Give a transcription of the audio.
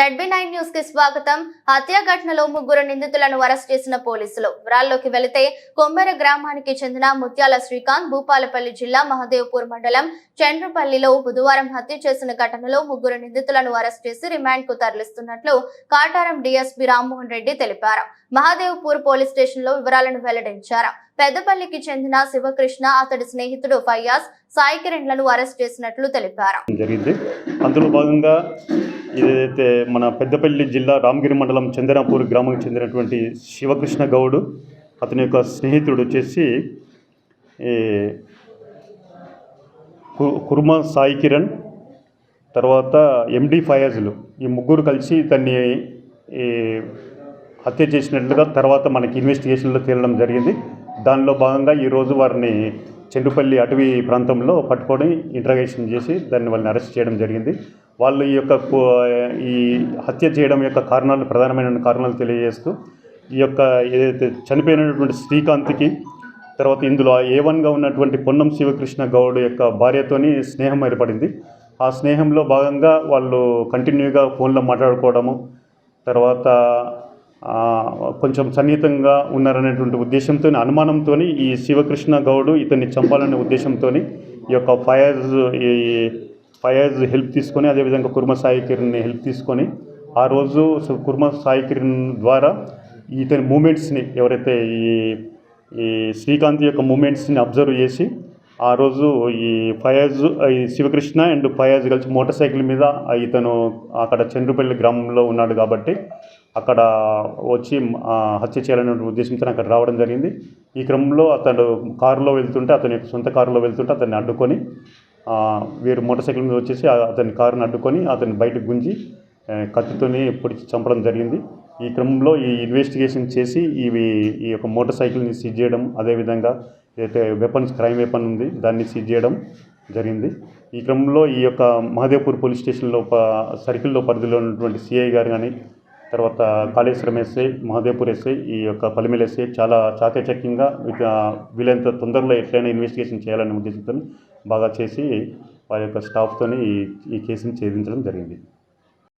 ZB nine న్యూస్కి స్వాగతం. హత్య ఘటనలో ముగ్గురు నిందితులను అరెస్ట్ చేసిన పోలీసులు. వివరాల్లోకి వెళితే కొమ్మెర గ్రామానికి చెందిన ముత్యాల శ్రీకాంత్ భూపాలపల్లి జిల్లా మహదేవ్పూర్ మండలం చంద్రపల్లిలో బుధవారం హత్య చేసిన ఘటనలో ముగ్గురు నిందితులను అరెస్ట్ చేసి రిమాండ్కు తరలిస్తున్నట్లు కాటారం డీఎస్పీ రామ్మోహన్ రెడ్డి తెలిపారు. మహాదేవ్పూర్ పోలీస్ స్టేషన్లో వివరాలను వెల్లడించారు. పెద్దపల్లికి చెందిన శివకృష్ణ అతడి స్నేహితుడు ఫయ్యాజ్ సాయి కిరణ్లను అరెస్ట్ చేసినట్లు తెలిపారు. జరిగింది. అందులో భాగంగా ఏదైతే మన పెద్దపల్లి జిల్లా రామగిరి మండలం చందనాపూర్ గ్రామానికి చెందినటువంటి శివకృష్ణ గౌడ్ అతని యొక్క స్నేహితుడు వచ్చేసి ఈ కు- కుర్మ సాయి కిరణ్ తర్వాత ఎండి ఫయాజులు. ఈ ముగ్గురు కలిసి ఇతన్ని ఈ హత్య చేసినట్లుగా తర్వాత మనకి ఇన్వెస్టిగేషన్లో తేలడం జరిగింది. దానిలో భాగంగా ఈరోజు వారిని చెండుపల్లి అటవీ ప్రాంతంలో పట్టుకొని ఇంట్రాగేషన్ చేసి దాన్ని వాళ్ళని అరెస్ట్ చేయడం జరిగింది. వాళ్ళు ఈ యొక్క ఈ హత్య చేయడం యొక్క కారణాలు ప్రధానమైన కారణాలు తెలియజేస్తూ ఈ యొక్క ఏదైతే చనిపోయినటువంటి శ్రీకాంత్కి తర్వాత ఇందులో ఏ వన్గా ఉన్నటువంటి పొన్నం శివకృష్ణ గౌడ్ యొక్క భార్యతోని స్నేహం ఏర్పడింది. ఆ స్నేహంలో భాగంగా వాళ్ళు కంటిన్యూగా ఫోన్లో మాట్లాడుకోవడము తర్వాత కొంచెం సన్నిహితంగా ఉన్నారనేటువంటి ఉద్దేశంతో అనుమానంతో ఈ శివకృష్ణ గౌడ్ ఇతన్ని చంపాలనే ఉద్దేశంతో ఈ యొక్క ఫయాజ్ ఈ ఫయాజ్ హెల్ప్ తీసుకొని అదేవిధంగా కుర్మ సాయి కిరణ్ హెల్ప్ తీసుకొని ఆ రోజు కుర్మ సాయి కిరణ్ ద్వారా ఇతని మూమెంట్స్ని ఎవరైతే ఈ ఈ శ్రీకాంత్ యొక్క మూమెంట్స్ని అబ్జర్వ్ చేసి ఆ రోజు ఈ ఫయాజ్ ఈ శివకృష్ణ అండ్ ఫయాజ్ కలిసి మోటార్ సైకిల్ మీద ఇతను అక్కడ చంద్రుపల్లి గ్రామంలో ఉన్నాడు కాబట్టి అక్కడ వచ్చి హత్య చేయాలనే ఉద్దేశంతో అక్కడ రావడం జరిగింది. ఈ క్రమంలో అతను కారులో వెళ్తుంటే అతని యొక్క సొంత కారులో వెళ్తుంటే అతన్ని అడ్డుకొని వీరు మోటార్ సైకిల్ మీద వచ్చేసి అతని కారుని అడ్డుకొని అతని బయటకు గుంజి కత్తితోనే పొడిచి చంపడం జరిగింది. ఈ క్రమంలో ఈ ఇన్వెస్టిగేషన్ చేసి ఇవి ఈ యొక్క మోటార్ సైకిల్ని సీజ్ చేయడం అదేవిధంగా ఏదైతే వెపన్స్ క్రైమ్ వెపన్ ఉంది దాన్ని సీజ్ చేయడం జరిగింది. ఈ క్రమంలో ఈ యొక్క మహదేవ్పూర్ పోలీస్ స్టేషన్లో సర్కిల్లో పరిధిలో ఉన్నటువంటి సిఐ గారు కానీ తర్వాత కాళేశ్వరం ఎస్ఐ మహదేవ్పూర్ ఎస్ఐ ఈ యొక్క పలిమిల ఎస్ఐ చాలా చాకచక్యంగా వీలైనంత తొందరలో ఎట్లయినా ఇన్వెస్టిగేషన్ చేయాలనే ఉద్దేశంతో బాగా చేసి వారి యొక్క స్టాఫ్తోని ఈ ఈ కేసుని ఛేదించడం జరిగింది.